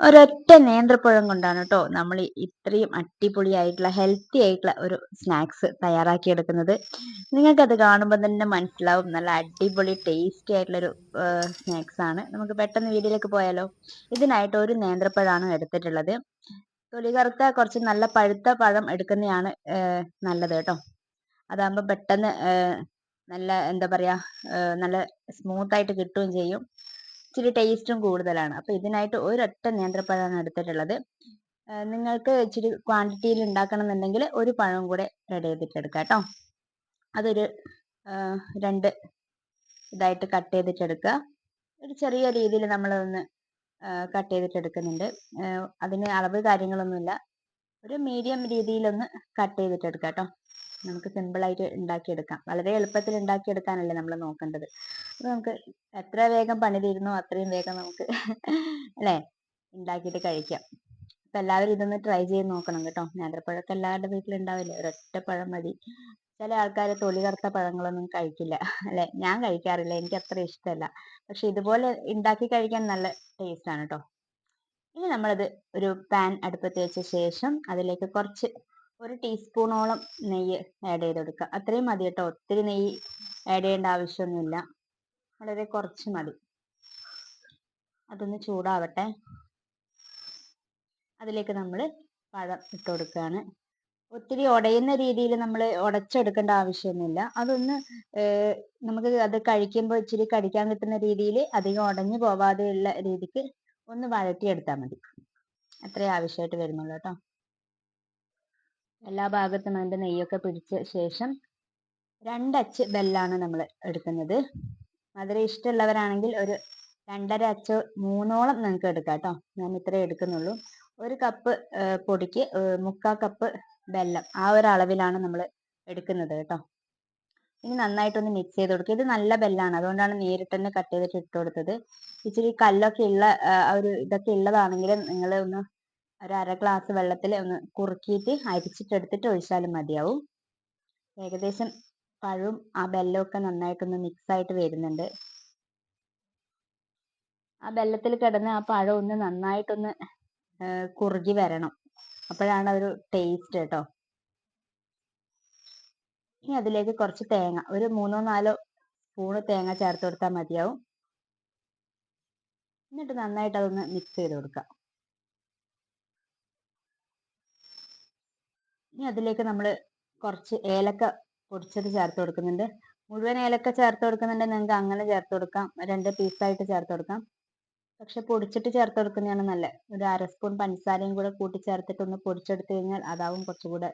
ഒരൊറ്റ നേന്ത്രപ്പഴം കൊണ്ടാണ് കേട്ടോ നമ്മൾ ഇത്രയും അടിപൊളിയായിട്ടുള്ള ഹെൽത്തി ആയിട്ടുള്ള ഒരു സ്നാക്സ് തയ്യാറാക്കി തയ്യാറാക്കിയെടുക്കുന്നത്. നിങ്ങൾക്കത് കാണുമ്പോൾ തന്നെ മനസ്സിലാവും. നല്ല അടിപൊളി ടേസ്റ്റി ആയിട്ടുള്ളൊരു സ്നാക്സ് ആണ്. നമുക്ക് പെട്ടെന്ന് വീട്ടിലേക്ക് പോയാലോ? ഇതിനായിട്ട് ഒരു നേന്ത്രപ്പഴമാണ് എടുത്തിട്ടുള്ളത്. തൊലി കറുത്ത കുറച്ച് നല്ല പഴുത്ത പഴം എടുക്കുന്നതാണ് നല്ലത് കേട്ടോ. അതാകുമ്പോൾ പെട്ടെന്ന് നല്ല എന്താ പറയുക നല്ല സ്മൂത്ത് ആയിട്ട് കിട്ടുകയും ചെയ്യും. ഇച്ചിരി ടേസ്റ്റും കൂടുതലാണ്. അപ്പൊ ഇതിനായിട്ട് ഒരൊറ്റ നേന്ത്രപ്പഴമാണ് എടുത്തിട്ടുള്ളത്. നിങ്ങൾക്ക് ഇച്ചിരി ക്വാണ്ടിറ്റിയിൽ ഉണ്ടാക്കണം എന്നുണ്ടെങ്കിൽ ഒരു പഴം കൂടെ റെഡി ചെയ്തിട്ടെടുക്കാം കേട്ടോ. അതൊരു രണ്ട് ഇതായിട്ട് കട്ട് ചെയ്തിട്ടെടുക്കുക ഒരു ചെറിയ രീതിയിൽ നമ്മളൊന്ന് കട്ട് ചെയ്തിട്ടെടുക്കുന്നുണ്ട് അതിന് അളവ് കാര്യങ്ങളൊന്നുമില്ല. ഒരു മീഡിയം രീതിയിലൊന്ന് കട്ട് ചെയ്തിട്ടെടുക്കാം കേട്ടോ. നമുക്ക് സിമ്പിൾ സിമ്പിളായിട്ട് ഉണ്ടാക്കിയെടുക്കാം. വളരെ എളുപ്പത്തിൽ ഉണ്ടാക്കിയെടുക്കാനല്ലേ നമ്മൾ നോക്കേണ്ടത്. അപ്പോൾ നമുക്ക് എത്ര വേഗം പണി തീരുന്നോ അത്രയും വേഗം നമുക്ക് അല്ലേ ഉണ്ടാക്കിയിട്ട് കഴിക്കാം. അപ്പം എല്ലാവരും ഇതൊന്ന് ട്രൈ ചെയ്ത് നോക്കണം കേട്ടോ. നേന്ത്രപ്പഴമൊക്കെ എല്ലാവരുടെ വീട്ടിലുണ്ടാവില്ലേ? ഒരൊറ്റ പഴം മതി. ചില ആൾക്കാർ തൊലി കറുത്ത പഴങ്ങളൊന്നും കഴിക്കില്ല. അല്ലെ? ഞാൻ കഴിക്കാറില്ല. എനിക്ക് അത്ര ഇഷ്ടമല്ല. പക്ഷെ ഇതുപോലെ ഉണ്ടാക്കി കഴിക്കാൻ നല്ല ടേസ്റ്റ് ആണ് കേട്ടോ. ഇനി നമ്മളത് ഒരു പാൻ അടുപ്പത്ത് വെച്ച ശേഷം അതിലേക്ക് കുറച്ച് ഒരു ടീസ്പൂണോളം നെയ്യ് ആഡ് ചെയ്ത് കൊടുക്കുക അത്രയും മതി കേട്ടോ. ഒത്തിരി നെയ്യ് ആഡ് ചെയ്യേണ്ട ആവശ്യമൊന്നുമില്ല. വളരെ കുറച്ച് മതി. അതൊന്ന് ചൂടാവട്ടെ. അതിലേക്ക് നമ്മൾ പഴം ഇട്ട് കൊടുക്കുകയാണ് ഒത്തിരി ഉടയുന്ന രീതിയിൽ നമ്മൾ ഉടച്ചെടുക്കേണ്ട ആവശ്യമൊന്നുമില്ല. അതൊന്ന് നമുക്ക് അത് കഴിക്കുമ്പോൾ ഇച്ചിരി കടിക്കാൻ കിട്ടുന്ന രീതിയിൽ അധികം ഉടഞ്ഞു പോവാതെയുള്ള രീതിക്ക് ഒന്ന് വഴറ്റിയെടുത്താൽ മതി. അത്രേ ആവശ്യമായിട്ട് വരുന്നുള്ളൂ കേട്ടോ. എല്ലാ ഭാഗത്തും അതിന്റെ നെയ്യൊക്കെ പിടിച്ച ശേഷം രണ്ടച്ച് ബെല്ലാണ് നമ്മൾ എടുക്കുന്നത്. മധുരം ഇഷ്ടമുള്ളവരാണെങ്കിൽ ഒരു രണ്ടര അച്ച് മൂന്നോളം നിങ്ങൾക്ക് എടുക്കാം കേട്ടോ. ഞാൻ ഇത്രേ എടുക്കുന്നുള്ളൂ. ഒരു കപ്പ് പൊടിക്ക് മുക്കാൽ കപ്പ് ബെല്ലം ആ ഒരു അളവിലാണ് നമ്മൾ എടുക്കുന്നത് കേട്ടോ. ഇനി നന്നായിട്ടൊന്ന് മിക്സ് ചെയ്ത് കൊടുക്കുക. ഇത് നല്ല ബെല്ലാണ്. അതുകൊണ്ടാണ് നേരിട്ട് തന്നെ കട്ട് ചെയ്തിട്ട് ഇട്ട് കൊടുത്തത്. ഇച്ചിരി കല്ലൊക്കെ ഉള്ള ഒരു ഇതൊക്കെ ഉള്ളതാണെങ്കിൽ നിങ്ങൾ ഒന്ന് ഒരു അര ഗ്ലാസ് വെള്ളത്തിൽ ഒന്ന് കുറുക്കിയിട്ട് അരിച്ചിട്ടെടുത്തിട്ട് ഒഴിച്ചാലും മതിയാവും. ഏകദേശം പഴവും ആ ബെല്ലവും ഒക്കെ നന്നായിട്ടൊന്ന് മിക്സ് ആയിട്ട് വരുന്നുണ്ട്. ആ ബെല്ലത്തിൽ കിടന്ന് ആ പഴം ഒന്ന് നന്നായിട്ടൊന്ന് കുറുകി വരണം. അപ്പോഴാണ് ഒരു ടേസ്റ്റ് കേട്ടോ. ഇനി അതിലേക്ക് കുറച്ച് തേങ്ങ ഒരു മൂന്നോ നാലോ സ്പൂണ് തേങ്ങ ചേർത്ത് കൊടുത്താൽ മതിയാവും. എന്നിട്ട് നന്നായിട്ട് അതൊന്ന് മിക്സ് ചെയ്ത് കൊടുക്കാം ഇനി അതിലേക്ക് നമ്മൾ കുറച്ച് ഏലക്ക പൊടിച്ചത് ചേർത്ത് കൊടുക്കുന്നുണ്ട്. മുഴുവൻ ഏലക്ക ചേർത്ത് കൊടുക്കുന്നുണ്ട് നിങ്ങൾക്ക് അങ്ങനെ ചേർത്ത് കൊടുക്കാം. രണ്ട് പീസായിട്ട് ചേർത്ത് കൊടുക്കാം. പക്ഷെ പൊടിച്ചിട്ട് ചേർത്ത് കൊടുക്കുന്നതാണ് നല്ലത്. ഒരു അര സ്പൂൺ പഞ്ചസാരയും കൂടെ കൂട്ടി ചേർത്തിട്ട് ഒന്ന് പൊടിച്ചെടുത്ത് കഴിഞ്ഞാൽ അതാവും കുറച്ചുകൂടെ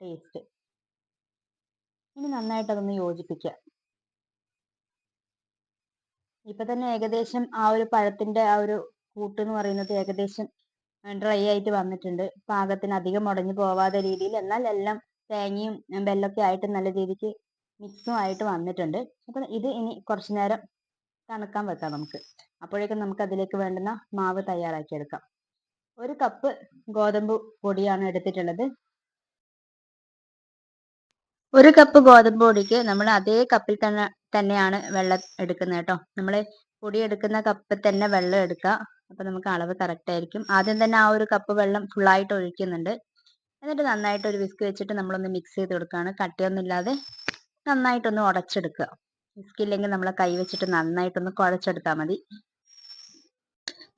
ടേസ്റ്റ് ഇനി നന്നായിട്ട് അതൊന്ന് യോജിപ്പിക്കുക. ഇപ്പൊ തന്നെ ഏകദേശം ആ ഒരു പഴത്തിന്റെ ആ ഒരു കൂട്ട് എന്ന് പറയുന്നത് ഏകദേശം ഡ്രൈ ആയിട്ട് വന്നിട്ടുണ്ട്. പാകത്തിന് അധികം ഉടഞ്ഞു പോവാതെ രീതിയിൽ എന്നാൽ എല്ലാം തേങ്ങയും വെല്ലമൊക്കെ ആയിട്ട് നല്ല രീതിക്ക് മിക്സും ആയിട്ട് വന്നിട്ടുണ്ട്. അപ്പൊ ഇത് ഇനി കുറച്ചു നേരം തണുക്കാൻ വെക്കാം നമുക്ക്. അപ്പോഴേക്കും നമുക്ക് അതിലേക്ക് വേണ്ടുന്ന മാവ് തയ്യാറാക്കി എടുക്കാം. ഒരു കപ്പ് ഗോതമ്പ് പൊടിയാണ് എടുത്തിട്ടുള്ളത്. ഒരു കപ്പ് ഗോതമ്പ് പൊടിക്ക് നമ്മൾ അതേ കപ്പിൽ തന്നെ തന്നെയാണ് വെള്ളം എടുക്കുന്നത് കേട്ടോ. നമ്മൾ പൊടി എടുക്കുന്ന കപ്പിൽ തന്നെ വെള്ളം എടുക്കുക. അപ്പൊ നമുക്ക് അളവ് കറക്റ്റ് ആയിരിക്കും. ആദ്യം തന്നെ ആ ഒരു കപ്പ് വെള്ളം ഫുള്ളായിട്ട് ഒഴിക്കുന്നുണ്ട്. എന്നിട്ട് നന്നായിട്ട് ഒരു വിസ്ക് വെച്ചിട്ട് നമ്മളൊന്ന് മിക്സ് ചെയ്ത് കൊടുക്കുകയാണ്. കട്ടിയൊന്നും ഇല്ലാതെ നന്നായിട്ടൊന്ന് ഉടച്ചെടുക്കുക. വിസ്ക് ഇല്ലെങ്കിൽ നമ്മൾ കൈ വെച്ചിട്ട് നന്നായിട്ടൊന്ന് കുഴച്ചെടുത്താൽ മതി.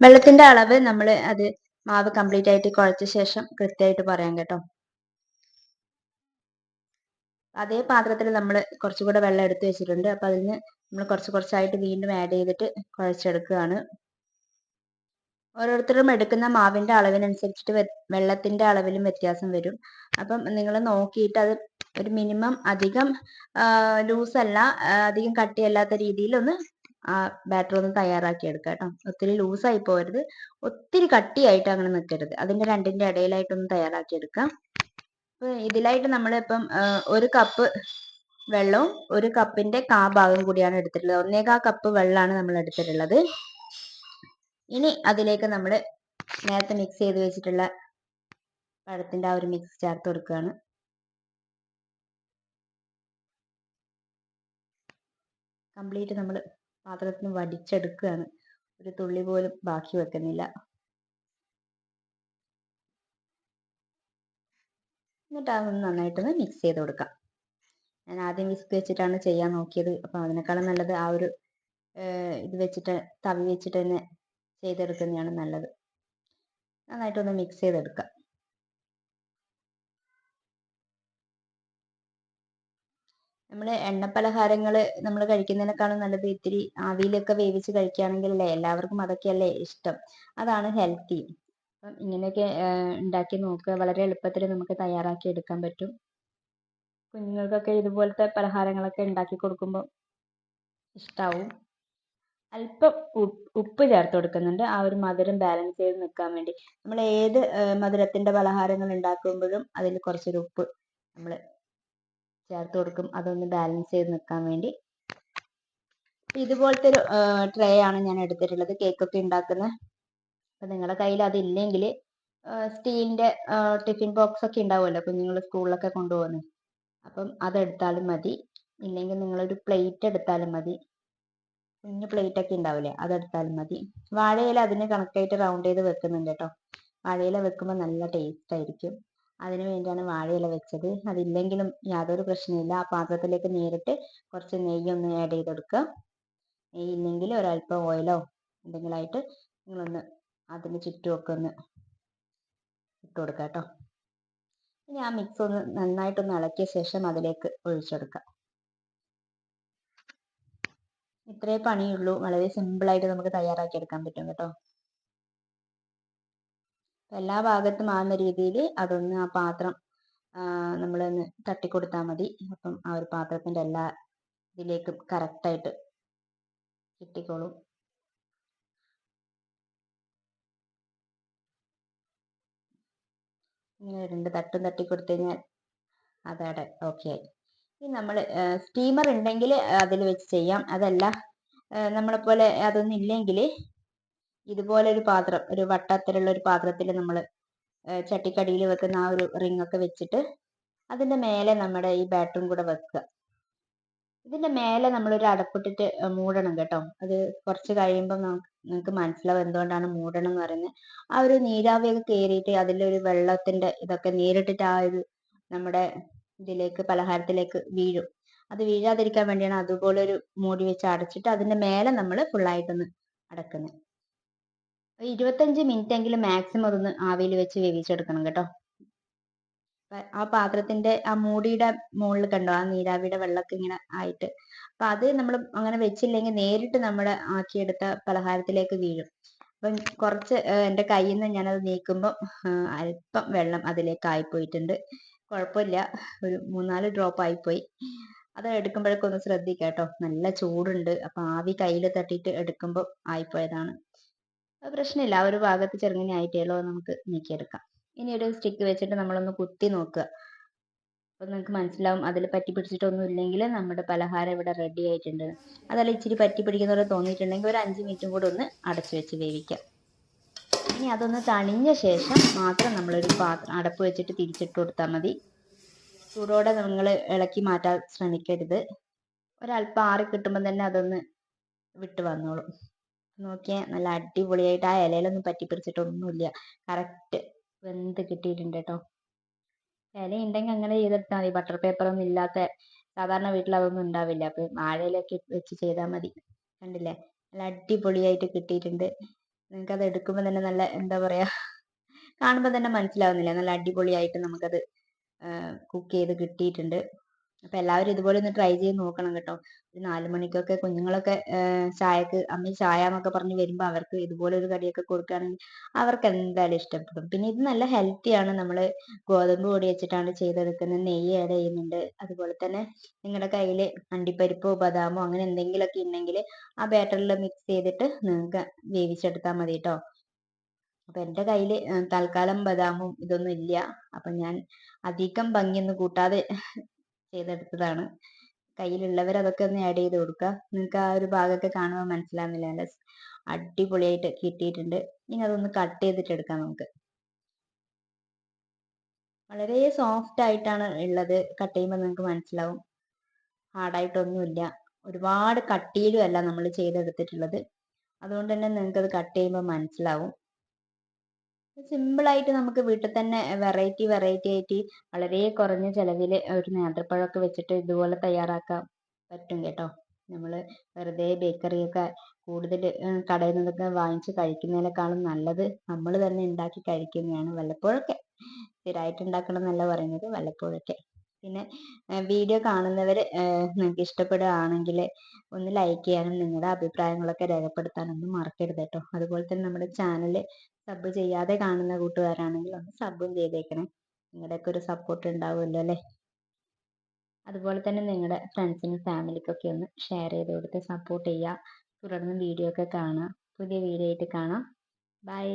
വെള്ളത്തിന്റെ അളവ് നമ്മൾ അത് മാവ് കംപ്ലീറ്റ് ആയിട്ട് കുഴച്ച ശേഷം കൃത്യമായിട്ട് പറയാം കേട്ടോ. അതേ പാത്രത്തിൽ നമ്മൾ കുറച്ചുകൂടെ വെള്ളം എടുത്ത് വെച്ചിട്ടുണ്ട്. അപ്പൊ അതിന് നമ്മൾ കുറച്ച് കുറച്ചായിട്ട് വീണ്ടും ആഡ് ചെയ്തിട്ട് കുഴച്ചെടുക്കുകയാണ്. ഓരോരുത്തരും എടുക്കുന്ന മാവിന്റെ അളവിനനുസരിച്ചിട്ട് വെള്ളത്തിന്റെ അളവിലും വ്യത്യാസം വരും. അപ്പം നിങ്ങൾ നോക്കിയിട്ട് അത് ഒരു മിനിമം അധികം ലൂസ് അല്ല അധികം കട്ടിയല്ലാത്ത രീതിയിൽ ഒന്ന് ആ ബാറ്റർ ഒന്ന് തയ്യാറാക്കി എടുക്കുക കേട്ടോ. ഒത്തിരി ലൂസായി പോകരുത് ഒത്തിരി കട്ടിയായിട്ട് അങ്ങനെ നിൽക്കരുത് അതിന്റെ രണ്ടിന്റെ ഇടയിലായിട്ടൊന്ന് തയ്യാറാക്കി എടുക്കാം അപ്പൊ ഇതിലായിട്ട് നമ്മൾ ഇപ്പം ഒരു കപ്പ് വെള്ളവും ഒരു കപ്പിന്റെ കാ ഭാഗം കൂടിയാണ് എടുത്തിട്ടുള്ളത്. ഒന്നേകാ കപ്പ് വെള്ളമാണ് നമ്മൾ എടുത്തിട്ടുള്ളത്. ഇനി അതിലേക്ക് നമ്മൾ നേരത്തെ മിക്സ് ചെയ്ത് വെച്ചിട്ടുള്ള പഴത്തിന്റെ ആ ഒരു മിക്സ് ചേർത്ത് കൊടുക്കുകയാണ്. കംപ്ലീറ്റ് നമ്മൾ പാത്രത്തിന് വടിച്ചെടുക്കുകയാണ്. ഒരു തുള്ളി പോലും ബാക്കി വെക്കുന്നില്ല. എന്നിട്ട് അതൊന്ന് നന്നായിട്ടൊന്ന് മിക്സ് ചെയ്ത് കൊടുക്കാം. ഞാൻ ആദ്യം വിസ്ക് വെച്ചിട്ടാണ് ചെയ്യാൻ നോക്കിയത്. അപ്പോൾ അതിനേക്കാളും നല്ലത് ആ ഒരു ഇത് വെച്ചിട്ട് തവി വെച്ചിട്ട് തന്നെ ചെയ്തെടുക്കുന്നതാണ് നല്ലത്. നന്നായിട്ടൊന്ന് മിക്സ് ചെയ്തെടുക്കാം. നമ്മൾ എണ്ണപ്പലഹാരങ്ങൾ നമ്മൾ കഴിക്കുന്നതിനേക്കാളും നല്ലത് ഇത്തിരി ആവിയിലൊക്കെ വേവിച്ച് കഴിക്കുകയാണെങ്കിലല്ലേ എല്ലാവർക്കും അതൊക്കെയല്ലേ ഇഷ്ടം. അതാണ് ഹെൽത്തി അപ്പം ഇങ്ങനെയൊക്കെ ഉണ്ടാക്കി നോക്കുക. വളരെ എളുപ്പത്തിൽ നമുക്ക് തയ്യാറാക്കി എടുക്കാൻ പറ്റും. കുഞ്ഞുങ്ങൾക്കൊക്കെ ഇതുപോലത്തെ പലഹാരങ്ങളൊക്കെ ഉണ്ടാക്കി കൊടുക്കുമ്പോൾ ഇഷ്ടാവും. അല്പം ഉപ്പ് ചേർത്ത് കൊടുക്കുന്നുണ്ട്. ആ ഒരു മധുരം ബാലൻസ് ചെയ്ത് നിൽക്കാൻ വേണ്ടി. നമ്മൾ ഏത് മധുരത്തിന്റെ പലഹാരങ്ങൾ ഉണ്ടാക്കുമ്പോഴും അതിൽ കുറച്ചൊരു ഉപ്പ് നമ്മൾ ചേർത്ത് കൊടുക്കും. അതൊന്ന് ബാലൻസ് ചെയ്ത് നിൽക്കാൻ വേണ്ടി. ഇതുപോലത്തെ ഒരു ട്രേ ആണ് ഞാൻ എടുത്തിട്ടുള്ളത്. കേക്കൊക്കെ ഉണ്ടാക്കുന്ന. അപ്പം നിങ്ങളുടെ കയ്യിൽ അതില്ലെങ്കിൽ സ്റ്റീലിന്റെ ടിഫിൻ ബോക്സ് ഒക്കെ ഉണ്ടാവുമല്ലോ കുഞ്ഞുങ്ങൾ സ്കൂളിലൊക്കെ കൊണ്ടുപോകുന്നത് അപ്പം അതെടുത്താലും മതി. ഇല്ലെങ്കിൽ നിങ്ങളൊരു പ്ലേറ്റ് എടുത്താലും മതി. കുഞ്ഞു പ്ലേറ്റ് ഒക്കെ ഉണ്ടാവില്ലേ അതെടുത്താലും മതി. വാഴയില അതിന് കണക്കായിട്ട് റൗണ്ട് ചെയ്ത് വെക്കുന്നുണ്ട് കേട്ടോ. വാഴയില വെക്കുമ്പോൾ നല്ല ടേസ്റ്റ് ആയിരിക്കും. അതിനു വേണ്ടിയാണ് വാഴയില വെച്ചത്. അതില്ലെങ്കിലും യാതൊരു പ്രശ്നമില്ല ആ പാത്രത്തിലേക്ക് നേരിട്ട് കുറച്ച് നെയ്യൊന്ന് ആഡ് ചെയ്ത് കൊടുക്കുക. നെയ്യ് ഇല്ലെങ്കിൽ ഒരല്പം ഓയിലോ എന്തെങ്കിലുമായിട്ട് നിങ്ങളൊന്ന് അതിന് ചുറ്റുമൊക്കെ ഒന്ന് ഇട്ട് കൊടുക്കുക കേട്ടോ. ഇനി ആ മിക്സ് ഒന്ന് നന്നായിട്ടൊന്ന് ഇളക്കിയ ശേഷം അതിലേക്ക് ഒഴിച്ചെടുക്കുക ഇത്രേ പണിയുള്ളൂ. വളരെ സിമ്പിളായിട്ട് നമുക്ക് തയ്യാറാക്കി എടുക്കാൻ പറ്റും കേട്ടോ. എല്ലാ ഭാഗത്തും ആവുന്ന രീതിയിൽ അതൊന്ന് ആ പാത്രം നമ്മളൊന്ന് തട്ടിക്കൊടുത്താൽ മതി. അപ്പം ആ ഒരു പാത്രത്തിന്റെ എല്ലാ ഇതിലേക്കും കറക്റ്റായിട്ട് കിട്ടിക്കോളും. ഇങ്ങനെ രണ്ട് തട്ടും തട്ടി കൊടുത്തു കഴിഞ്ഞാൽ അതവിടെ ഓക്കെ ആയി. ഇനി നമ്മൾ സ്റ്റീമർ ഉണ്ടെങ്കിൽ അതിൽ വെച്ച് ചെയ്യാം. അതല്ല നമ്മളെ പോലെ അതൊന്നും ഇല്ലെങ്കിൽ ഇതുപോലെ ഒരു പാത്രം ഒരു വട്ടത്തിലുള്ള ഒരു പാത്രത്തിൽ നമ്മൾ ചട്ടിക്കടിയിൽ വെക്കുന്ന ആ ഒരു റിംഗ് ഒക്കെ വെച്ചിട്ട് അതിന്റെ മേലെ നമ്മുടെ ഈ ബാറ്ററും കൂടെ വെക്കുക. ഇതിന്റെ മേലെ നമ്മളൊരു അടപ്പിട്ടിട്ട് മൂടണം കേട്ടോ. അത് കുറച്ച് കഴിയുമ്പോൾ നമുക്ക് നിങ്ങൾക്ക് മനസ്സിലാവും എന്തുകൊണ്ടാണ് മൂടണം എന്ന് പറയുന്നത്. ആ ഒരു നീരാവിയൊക്കെ കയറിയിട്ട് അതിലൊരു വെള്ളത്തിന്റെ ഇതൊക്കെ നേരിട്ടിട്ട് ആ ഒരു നമ്മുടെ ഇതിലേക്ക് പലഹാരത്തിലേക്ക് വീഴും. അത് വീഴാതിരിക്കാൻ വേണ്ടിയാണ് അതുപോലെ ഒരു മൂടി വെച്ച് അടച്ചിട്ട് അതിന്റെ മേലെ നമ്മൾ ഫുള്ളായിട്ടൊന്ന് അടക്കുന്നത് ഇരുപത്തഞ്ച് മിനിറ്റ് എങ്കിലും മാക്സിമം അതൊന്ന് ആവിയിൽ വെച്ച് വേവിച്ചെടുക്കണം കേട്ടോ. ആ പാത്രത്തിന്റെ ആ മൂടിയുടെ മുകളിൽ കണ്ടോ? ആ നീരാവിയുടെ വെള്ളമൊക്കെ ഇങ്ങനെ ആയിട്ട്. അപ്പൊ അത് നമ്മൾ അങ്ങനെ വെച്ചില്ലെങ്കിൽ നേരിട്ട് നമ്മുടെ ആക്കിയെടുത്ത പലഹാരത്തിലേക്ക് വീഴും. അപ്പം കുറച്ച് എന്റെ കയ്യിൽ നിന്ന് ഞാനത് നീക്കുമ്പോൾ അല്പം വെള്ളം അതിലേക്ക് ആയിപ്പോയിട്ടുണ്ട്. കുഴപ്പമില്ല. ഒരു മൂന്നാൽ ഡ്രോപ്പ് ആയിപ്പോയി. അത് എടുക്കുമ്പോഴൊക്കെ ഒന്ന് ശ്രദ്ധിക്കുക കേട്ടോ നല്ല ചൂടുണ്ട്. അപ്പൊ ആവി കയ്യിൽ തട്ടിയിട്ട് എടുക്കുമ്പോൾ ആയിപ്പോയതാണ്. പ്രശ്നമില്ല. ആ ഒരു ഭാഗത്ത് ചെറുങ്ങനെ ആയിട്ടേലോ നമുക്ക് നീക്കിയെടുക്കാം. ഇനി ഒരു സ്റ്റിക്ക് വെച്ചിട്ട് നമ്മളൊന്ന് കുത്തി നോക്കുക. അപ്പോൾ നിങ്ങൾക്ക് മനസ്സിലാവും. അതിൽ പറ്റി പിടിച്ചിട്ടൊന്നും ഇല്ലെങ്കിൽ നമ്മുടെ പലഹാരം ഇവിടെ റെഡി ആയിട്ടുണ്ട്. അതല്ല ഇച്ചിരി പറ്റി പിടിക്കുന്നവരെ തോന്നിയിട്ടുണ്ടെങ്കിൽ ഒരു അഞ്ച് മിനിറ്റും കൂടെ ഒന്ന് അടച്ചു വെച്ച് വേവിക്കാം. ഇനി അതൊന്ന് തണിഞ്ഞ ശേഷം മാത്രം നമ്മളൊരു പാത്രം അടപ്പ് വെച്ചിട്ട് തിരിച്ചിട്ട് കൊടുത്താൽ മതി. ചൂടോടെ നിങ്ങൾ ഇളക്കി മാറ്റാൻ ശ്രമിക്കരുത്. ഒരല്പം ആറി കിട്ടുമ്പോൾ തന്നെ അതൊന്ന് വിട്ട് വന്നോളും. നോക്കിയാൽ നല്ല അടിപൊളിയായിട്ട് ആ ഇലയിലൊന്നും പറ്റി പിടിച്ചിട്ടൊന്നുമില്ല കറക്റ്റ് വെന്ത് കിട്ടിയിട്ടുണ്ട് കേട്ടോ. ഇല ഉണ്ടെങ്കിൽ അങ്ങനെ ചെയ്തെടുത്താൽ മതി. ബട്ടർ പേപ്പർ ഒന്നും ഇല്ലാത്ത സാധാരണ വീട്ടിൽ അതൊന്നും ഉണ്ടാവില്ല. അപ്പം വാഴയിലൊക്കെ വെച്ച് ചെയ്താൽ മതി. കണ്ടില്ലേ? നല്ല അടിപൊളിയായിട്ട് കിട്ടിയിട്ടുണ്ട്. നിങ്ങൾക്ക് അത് എടുക്കുമ്പോൾ തന്നെ നല്ല എന്താ പറയാ കാണുമ്പോൾ തന്നെ മനസ്സിലാവുന്നില്ല. നല്ല അടിപൊളിയായിട്ട് നമുക്കത് കുക്ക് ചെയ്ത് കിട്ടിയിട്ടുണ്ട്. അപ്പൊ എല്ലാവരും ഇതുപോലെ ഒന്ന് ട്രൈ ചെയ്ത് നോക്കണം കേട്ടോ. ഒരു നാല് മണിക്കൊക്കെ കുഞ്ഞുങ്ങളൊക്കെ ചായക്ക് അമ്മ ചായ എന്നൊക്കെ പറഞ്ഞ് വരുമ്പോ അവർക്ക് ഇതുപോലെ ഒരു കടിയൊക്കെ കൊടുക്കുകയാണെങ്കിൽ അവർക്ക് എന്തായാലും ഇഷ്ടപ്പെടും. പിന്നെ ഇത് നല്ല ഹെൽത്തി ആണ്. നമ്മൾ ഗോതമ്പ് പൊടി വെച്ചിട്ടാണ് ചെയ്തെടുക്കുന്നത്. നെയ്യ് ആഡ് ചെയ്യുന്നുണ്ട്. അതുപോലെ തന്നെ നിങ്ങളുടെ കയ്യിൽ അണ്ടിപ്പരിപ്പോ ബദാമോ അങ്ങനെ എന്തെങ്കിലുമൊക്കെ ഉണ്ടെങ്കിൽ ആ ബാറ്ററിൽ മിക്സ് ചെയ്തിട്ട് നിങ്ങൾക്ക് വേവിച്ചെടുത്താൽ മതി കേട്ടോ. അപ്പൊ എന്റെ കയ്യിൽ തൽക്കാലം ബദാമും ഇതൊന്നും ഇല്ല. അപ്പൊ ഞാൻ അധികം ഭംഗിയൊന്നും കൂട്ടാതെ ചെയ്തെടുത്തതാണ്. കയ്യിലുള്ളവർ അതൊക്കെ ഒന്ന് ആഡ് ചെയ്ത് കൊടുക്കുക നിങ്ങൾക്ക് ആ ഒരു ഭാഗമൊക്കെ കാണുമ്പോൾ മനസ്സിലാവുന്നില്ല. നല്ല അടിപൊളിയായിട്ട് കിട്ടിയിട്ടുണ്ട്. ഇനി അതൊന്ന് കട്ട് ചെയ്തിട്ട് എടുക്കാം നമുക്ക്. വളരെ സോഫ്റ്റ് ആയിട്ടാണ് ഉള്ളത്. കട്ട് ചെയ്യുമ്പോൾ നിങ്ങൾക്ക് മനസ്സിലാവും. ഹാർഡായിട്ടൊന്നുമില്ല ഒരുപാട് കട്ടിയിലും അല്ല നമ്മൾ ചെയ്തെടുത്തിട്ടുള്ളത്. അതുകൊണ്ട് തന്നെ നിങ്ങൾക്ക് അത് കട്ട് ചെയ്യുമ്പോൾ മനസ്സിലാവും. സിമ്പിളായിട്ട് നമുക്ക് വീട്ടിൽ തന്നെ വെറൈറ്റി വെറൈറ്റി ആയിട്ട് വളരെ കുറഞ്ഞ ചിലവിൽ ഒരു നേന്ത്രപ്പഴമൊക്കെ വെച്ചിട്ട് ഇതുപോലെ തയ്യാറാക്കാൻ പറ്റും കേട്ടോ. നമ്മൾ വെറുതെ ബേക്കറിയൊക്കെ കൂടുതൽ കടയിൽ നിന്നൊക്കെ വാങ്ങിച്ച് കഴിക്കുന്നതിനേക്കാളും നല്ലത് നമ്മൾ തന്നെ ഉണ്ടാക്കി കഴിക്കുന്നതാണ് വല്ലപ്പോഴൊക്കെ. സ്ഥിരമായിട്ട് ഉണ്ടാക്കണം എന്നല്ല പറയുന്നത് വല്ലപ്പോഴൊക്കെ. പിന്നെ വീഡിയോ കാണുന്നവർ നിങ്ങൾക്ക് ഇഷ്ടപ്പെടുകയാണെങ്കിൽ ഒന്ന് ലൈക്ക് ചെയ്യാനും നിങ്ങളുടെ അഭിപ്രായങ്ങളൊക്കെ രേഖപ്പെടുത്താനൊന്നും മറക്കരുത് കേട്ടോ. അതുപോലെ തന്നെ നമ്മുടെ ചാനൽ സബ് ചെയ്യാതെ കാണുന്ന കൂട്ടുകാരാണെങ്കിൽ ഒന്ന് സബും ചെയ്തേക്കണേ. നിങ്ങളുടെയൊക്കെ ഒരു സപ്പോർട്ട് ഉണ്ടാവുമല്ലോ അല്ലേ? അതുപോലെ തന്നെ നിങ്ങളുടെ ഫ്രണ്ട്സിനും ഫാമിലിക്കൊക്കെ ഒന്ന് ഷെയർ ചെയ്ത് കൊടുത്ത് സപ്പോർട്ട് ചെയ്യുക. തുടർന്ന് വീഡിയോ ഒക്കെ കാണുക. പുതിയ വീഡിയോ ആയിട്ട് കാണാം. ബൈ